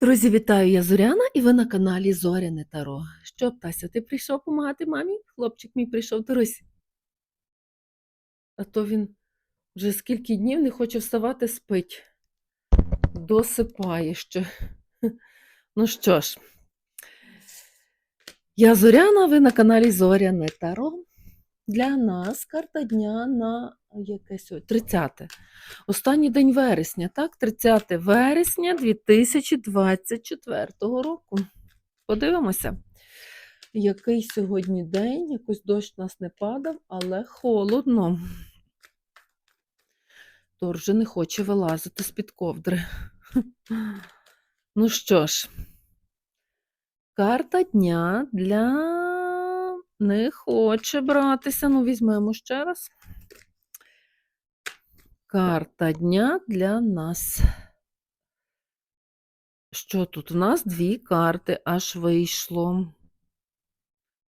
Друзі, вітаю! Я Зоряна і ви на каналі Зоряне Таро. Що, Птася, ти прийшов допомагати мамі? Хлопчик мій прийшов, Тарусь. А то він вже скільки днів не хоче вставати, спить. Досипає ще. Ну що ж, я Зоряна, ви на каналі Зоряне Таро. Для нас карта дня на яке сьогодні? 30. Останній день вересня, так? 30 вересня 2024 року. Подивимося, який сьогодні день. Якось дощ у нас не падав, але холодно. Тор не хоче вилазити з-під ковдри. Ну що ж, карта дня для не хоче братися. Ну, візьмемо ще раз. Карта дня для нас. Що тут? У нас дві карти аж вийшло.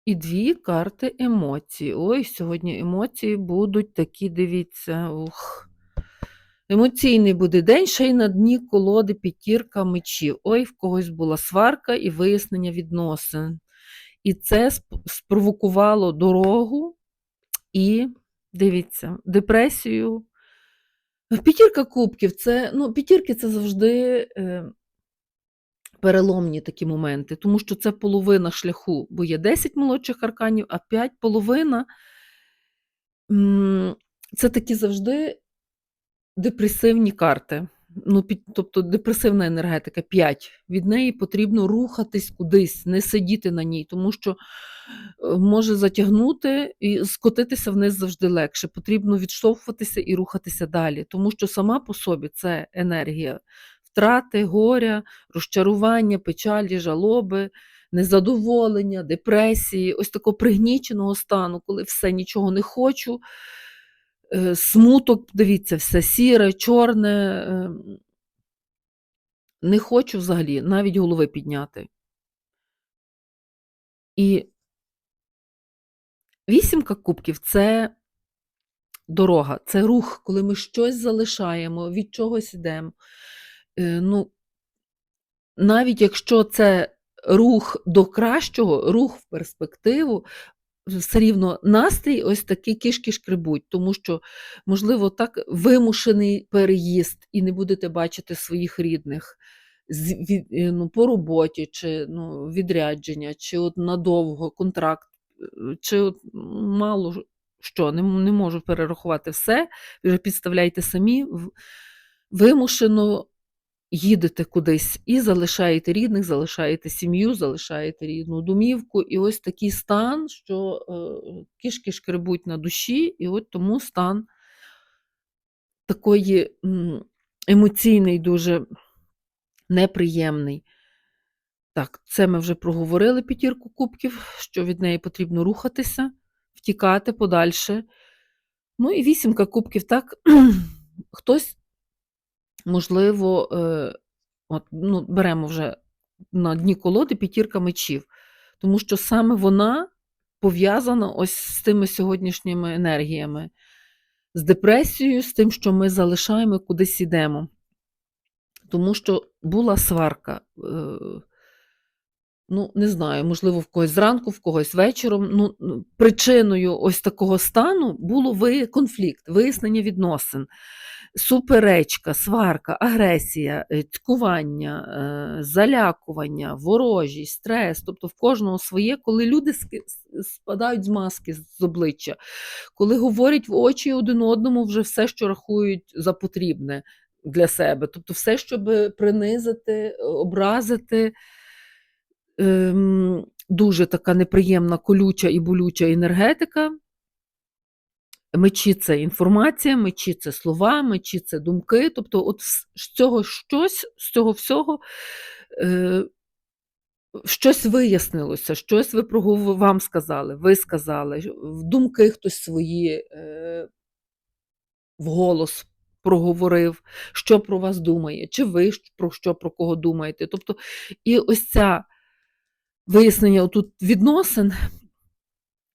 І дві карти емоцій. Ой, сьогодні емоції будуть такі, дивіться, ух. Емоційний буде день, ще й на дні колоди п'ятірка мечів. Ой, в когось була сварка і вияснення відносин. І це спровокувало дорогу і, дивіться, депресію. П'ятірка кубків це, ну, п'ятірки це завжди е, переломні такі моменти, тому що це половина шляху, бо є 10 молодших арканів, а 5 половина це такі завжди депресивні карти ну, під, тобто депресивна енергетика 5. Від неї потрібно рухатись кудись, не сидіти на ній, тому що е, може затягнути і скотитися вниз завжди легше. Потрібно відштовхуватися і рухатися далі, тому що сама по собі це енергія втрати, горя, розчарування, печалі, жалоби. Незадоволення, депресії, ось такого пригніченого стану, коли все нічого не хочу, смуток, дивіться, все сіре, чорне. Ем, не хочу взагалі навіть голови підняти. І вісімка кубків це дорога, це рух, коли ми щось залишаємо, від чогось йдемо. Е, ну, навіть якщо це рух до кращого, рух в перспективу, все рівно настрій ось такий кишки шкребуть, тому що, можливо, так вимушений переїзд, і не будете бачити своїх рідних е, ну, по роботі, чи ну, відрядження, чи от надовго контракт, е, чи от мало що, не, не можу перерахувати все, вже підставляйте самі, вимушено їдете кудись і залишаєте рідних, залишаєте сім'ю, залишаєте рідну домівку. І ось такий стан, що е, кішки шкребуть на душі, і от тому стан такої емоційний, дуже неприємний. Так, це ми вже проговорили п'ятірку кубків, що від неї потрібно рухатися, втікати подальше. Ну і вісімка кубків, так, хтось можливо, е, от, ну, беремо вже на дні колоди п'ятірка мечів, тому що саме вона пов'язана ось з тими сьогоднішніми енергіями, з депресією, з тим, що ми залишаємо кудись йдемо. Тому що була сварка. Е, ну, не знаю, можливо, в когось зранку, в когось вечором. Ну, Причиною ось такого стану було конфлікт, вияснення відносин суперечка, сварка, агресія, е, цькування, е, залякування, ворожість, стрес, тобто в кожного своє, коли люди спадають з маски з обличчя, коли говорять в очі один одному вже все, що рахують за потрібне для себе, тобто все, щоб принизити, образити. Ем, дуже така неприємна колюча і болюча енергетика. Мечі це інформація, мечі це слова, мечі це думки. Тобто, от з цього щось, з цього всього е, щось вияснилося, щось ви вам сказали, ви сказали, в думки хтось свої е, вголос проговорив, що про вас думає, чи ви про що про кого думаєте. Тобто, і ось ця вияснення тут відносин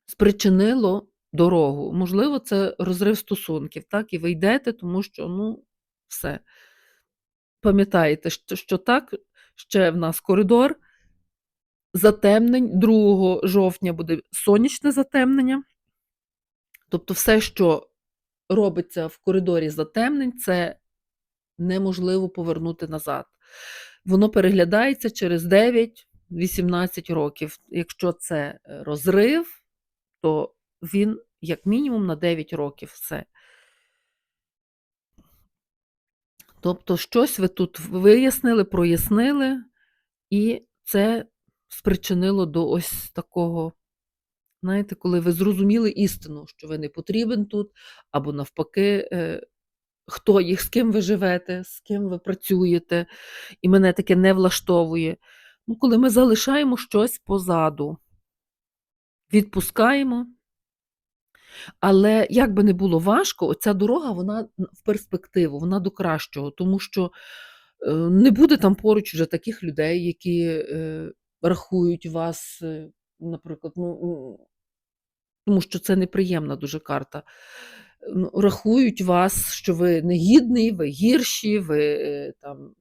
спричинило дорогу. Можливо, це розрив стосунків, так, і ви йдете, тому що, ну, все. Пам'ятаєте, що, що так, ще в нас коридор затемнень. 2 жовтня буде сонячне затемнення. Тобто, все, що робиться в коридорі затемнень, це неможливо повернути назад. Воно переглядається через 9-18 років. Якщо це е, розрив, то він як мінімум на 9 років все. Тобто, щось ви тут вияснили, прояснили, і це спричинило до ось такого, знаєте, коли ви зрозуміли істину, що ви не потрібен тут, або навпаки, е, хто їх, з ким ви живете, з ким ви працюєте, і мене таке не влаштовує. Ну, коли ми залишаємо щось позаду, відпускаємо. Але як би не було важко, оця дорога вона в перспективу, вона до кращого, тому що е, не буде там поруч вже таких людей, які е, рахують вас, е, наприклад, ну, тому що це неприємна дуже карта. Рахують вас, що ви негідний, ви гірші, ви там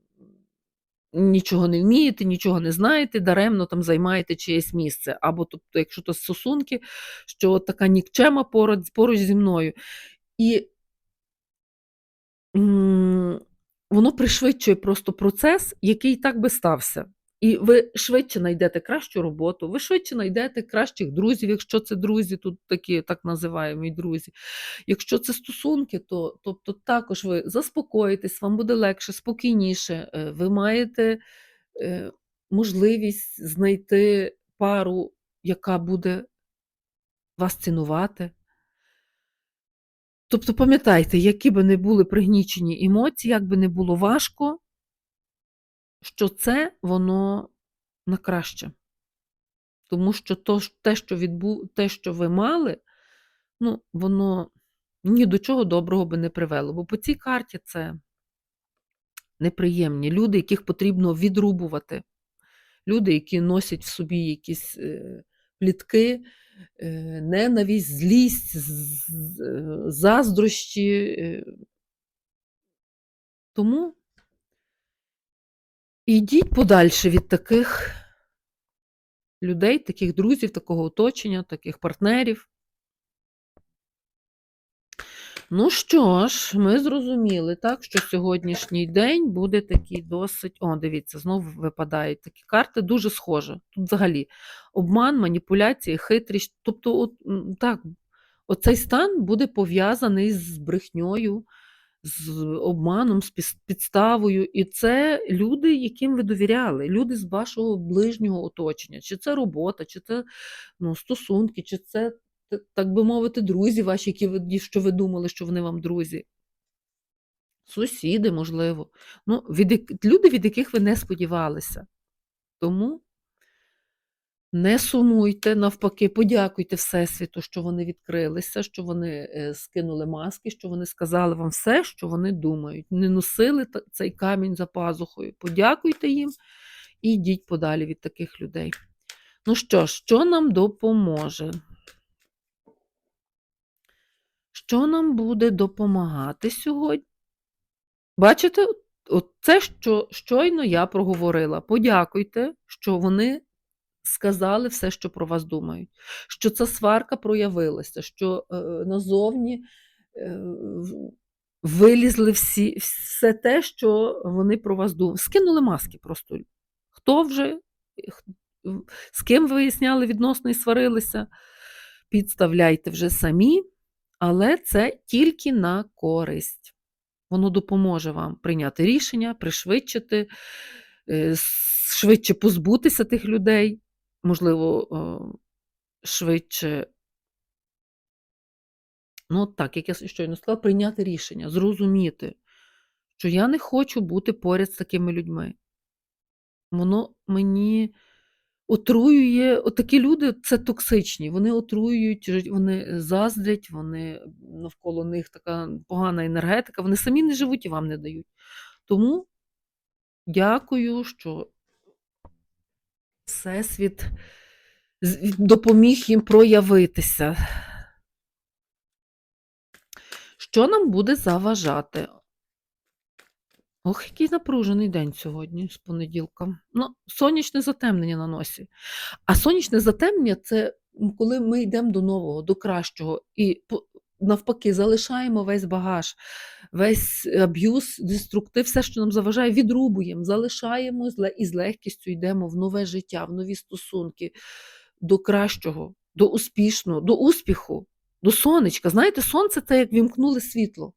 нічого не вмієте, нічого не знаєте, даремно там займаєте чиєсь місце. Або, тобто, якщо то стосунки, що така нікчема поруч, поруч зі мною. І м, воно пришвидшує просто процес, який так би стався. І ви швидше знайдете кращу роботу, ви швидше знайдете кращих друзів, якщо це друзі, тут такі так називаємо друзі. Якщо це стосунки, то тобто також ви заспокоїтесь, вам буде легше, спокійніше. е, Ви маєте е, можливість знайти пару, яка буде вас цінувати. Тобто, пам'ятайте, які би не були пригнічені емоції, як би не було важко, що це воно на краще. Тому що то, те, що відбу... те, що ви мали, ну, воно ні до чого доброго би не привело. Бо по цій карті це неприємні люди, яких потрібно відрубувати. Люди, які носять в собі якісь е, плітки, е, ненависть, злість, е, заздрощі. Тому Ідіть подальше від таких людей, таких друзів, такого оточення, таких партнерів. Ну що ж, ми зрозуміли, так, що сьогоднішній день буде такий досить. О, дивіться, знову випадають такі карти, дуже схоже. Тут взагалі обман, маніпуляції, хитрість. Тобто, от, так, оцей стан буде пов'язаний з брехньою, з обманом, з підставою. І це люди, яким ви довіряли, люди з вашого ближнього оточення. Чи це робота, чи це ну, стосунки, чи це, так би мовити, друзі ваші, які ви, що ви думали, що вони вам друзі. Сусіди, можливо. Ну, від, люди, від яких ви не сподівалися. Тому не сумуйте, навпаки, подякуйте Всесвіту, що вони відкрилися, що вони е, скинули маски, що вони сказали вам все, що вони думають. Не носили цей камінь за пазухою. Подякуйте їм і йдіть подалі від таких людей. Ну що що нам допоможе? Що нам буде допомагати сьогодні? Бачите, от це, що щойно я проговорила. Подякуйте, що вони сказали все, що про вас думають, що ця сварка проявилася, що е, назовні е, вилізли всі, все те, що вони про вас думають. Скинули маски просто. Хто вже, з ким виясняли відносно і сварилися, підставляйте вже самі, але це тільки на користь. Воно допоможе вам прийняти рішення, пришвидшити, е, швидше позбутися тих людей, можливо, е, швидше, ну так, як я щойно сказала, прийняти рішення, зрозуміти, що я не хочу бути поряд з такими людьми. Воно мені отруює, отакі люди це токсичні, вони отруюють, вони заздрять, вони навколо них така погана енергетика, вони самі не живуть і вам не дають. Тому дякую, що Всесвіт допоміг їм проявитися. Що нам буде заважати? Ох, який напружений день сьогодні з понеділка. Ну, сонячне затемнення на носі. А сонячне затемнення це коли ми йдемо до нового, до кращого, і навпаки залишаємо весь багаж, весь аб'юз, деструктив, все, що нам заважає, відрубуємо, залишаємо і з легкістю йдемо в нове життя, в нові стосунки, до кращого, до успішного, до успіху, до сонечка. Знаєте, сонце це як вімкнули світло,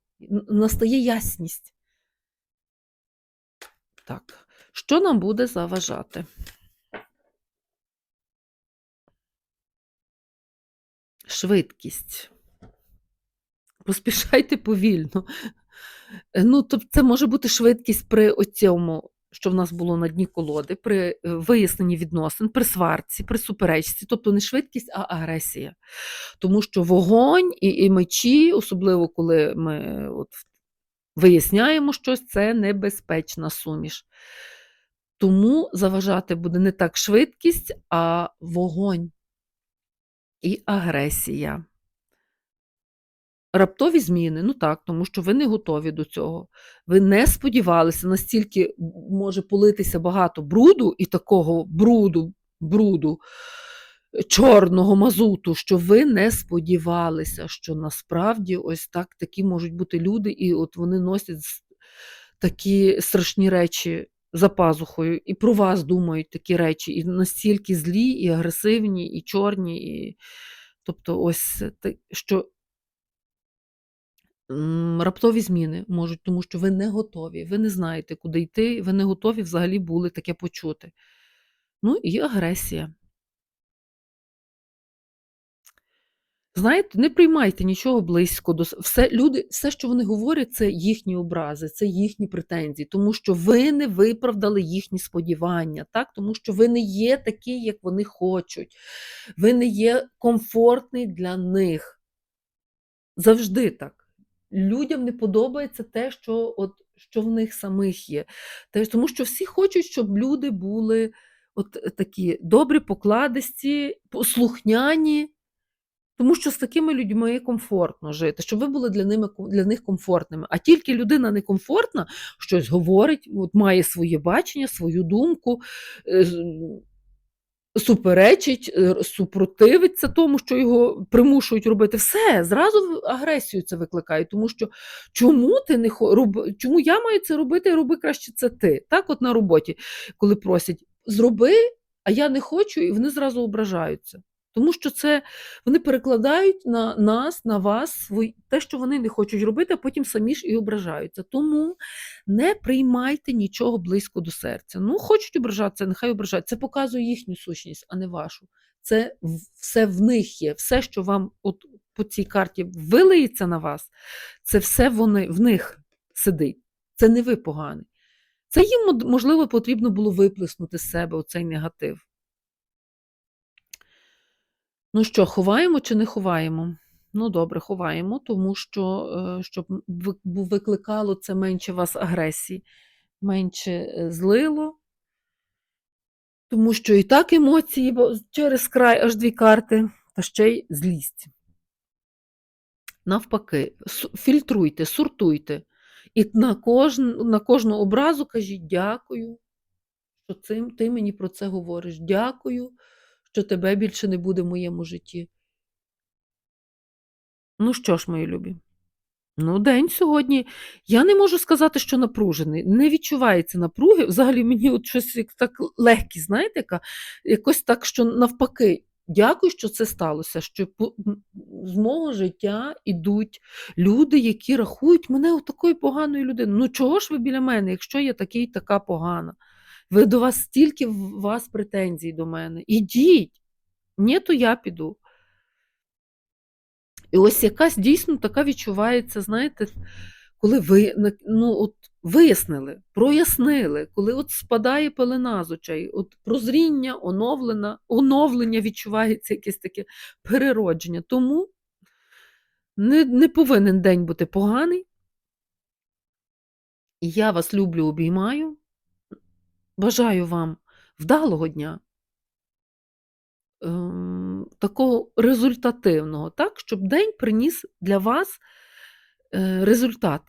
настає ясність. Так, що нам буде заважати? Швидкість. Поспішайте повільно. Е, Ну, тобто це може бути швидкість при оцьому, що в нас було на дні колоди, при е, виясненні відносин, при сварці, при суперечці, тобто не швидкість, а агресія. Тому що вогонь і, і мечі, особливо коли ми от виясняємо щось, це небезпечна суміш. Тому заважати буде не так швидкість, а вогонь і агресія. Раптові зміни, ну так, тому що ви не готові до цього. Ви не сподівалися, настільки може политися багато бруду і такого бруду, бруду, е, чорного мазуту, що ви не сподівалися, що насправді ось так такі можуть бути люди, і от вони носять такі страшні речі за пазухою, і про вас думають такі речі, і настільки злі, і агресивні, і чорні. І... Тобто, ось що раптові зміни можуть, тому що ви не готові, ви не знаєте, куди йти, ви не готові взагалі були таке почути. Ну і агресія. Знаєте, не приймайте нічого близько до все люди, все, що вони говорять, це їхні образи, це їхні претензії, тому що ви не виправдали їхні сподівання, так? Тому що ви не є такі, як вони хочуть. Ви не є комфортний для них. Завжди так. Людям не подобається те, що, от, що в них самих є. Тому що всі хочуть, щоб люди були от такі добрі, покладисті, послухняні. Тому що з такими людьми комфортно жити, щоб ви були для, ними, для них комфортними. А тільки людина некомфортна, щось говорить, от має своє бачення, свою думку, е, суперечить, е, супротивиться тому, що його примушують робити. Все, зразу агресію це викликає, тому що чому ти не роб... чому я маю це робити, роби краще це ти. Так, от на роботі, коли просять, зроби, а я не хочу, і вони зразу ображаються. Тому що це вони перекладають на нас, на вас свої, те, що вони не хочуть робити, а потім самі ж і ображаються. Тому не приймайте нічого близько до серця. Ну, хочуть ображатися, нехай ображають. Це показує їхню сущність, а не вашу. Це все в них є. Все, що вам от по цій карті вилиється на вас, це все вони, в них сидить. Це не ви поганий. Це їм, можливо, потрібно було виплеснути з себе оцей негатив. Ну що, ховаємо чи не ховаємо? Ну, добре, ховаємо, тому що е, щоб викликало це менше вас агресії, менше е, злило, тому що і так емоції бо через край аж дві карти, та ще й злість. Навпаки, фільтруйте, сортуйте. І на, кожн, на кожну образу кажіть дякую, що цим, ти мені про це говориш. Дякую, що тебе більше не буде в моєму житті. Ну що ж, мої любі, ну день сьогодні. Я не можу сказати, що напружений. Не відчувається напруги. Взагалі мені от щось як так легкість, знаєте, яка? якось так, що навпаки. Дякую, що це сталося. Що з мого життя ідуть люди, які рахують мене от такою поганою людиною. Ну чого ж ви біля мене, якщо я такий, така погана? Ви до вас стільки в вас претензій до мене. Ідіть. Ні, то я піду. І ось якась дійсно така відчувається, знаєте, коли ви ну, от, вияснили, прояснили, коли от спадає пелена з очей, от прозріння, оновлена, оновлення відчувається якесь таке переродження. Тому не, не повинен день бути поганий. Я вас люблю, обіймаю. Бажаю вам вдалого дня. ем, такого результативного, так, щоб день приніс для вас е, результат.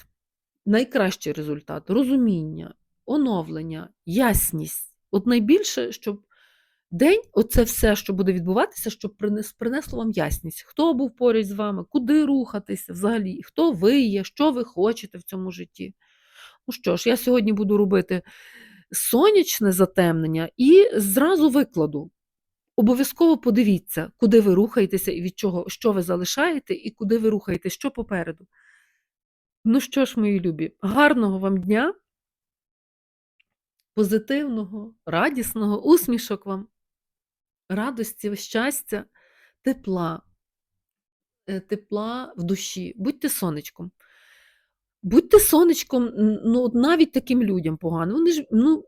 найкращий результат розуміння, оновлення, ясність. От найбільше, щоб день, оце все, що буде відбуватися, щоб принес- принесло вам ясність. Хто був поряд з вами, куди рухатися взагалі, хто ви є, що ви хочете в цьому житті. Ну що ж, я сьогодні буду робити сонячне затемнення і зразу викладу. Обов'язково подивіться, куди ви рухаєтеся і від чого, що ви залишаєте, і куди ви рухаєтесь, що попереду. Ну що ж, мої любі, гарного вам дня, позитивного, радісного, усмішок вам, радості, щастя, тепла, е, тепла в душі. Будьте сонечком. Будьте сонечком, ну, навіть таким людям погано. Вони ж, ну,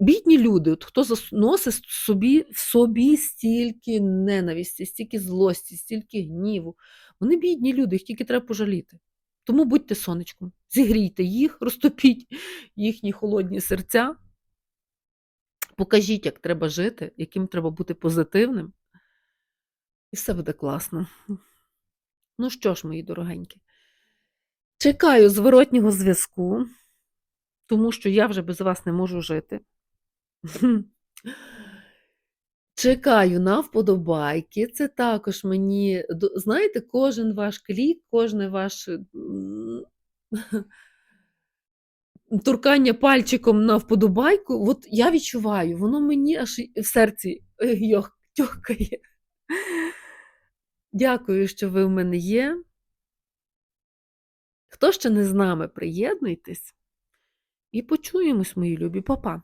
бідні люди, от хто носить собі, в собі стільки ненависті, стільки злості, стільки гніву. Вони бідні люди, їх тільки треба пожаліти. Тому будьте сонечком, зігрійте їх, розтопіть їхні холодні серця, покажіть, як треба жити, яким треба бути позитивним, і все буде класно. Ну що ж, мої дорогенькі, чекаю зворотнього зв'язку, тому що я вже без вас не можу жити. Чекаю на вподобайки. Це також мені, знаєте, кожен ваш клік, кожне ваше м, торкання пальчиком на вподобайку, от я відчуваю, воно мені аж в серці е, тьохкає. Дякую, що ви в мене є. Хто ще не з нами, приєднуйтесь і почуємось, мої любі, Па-па.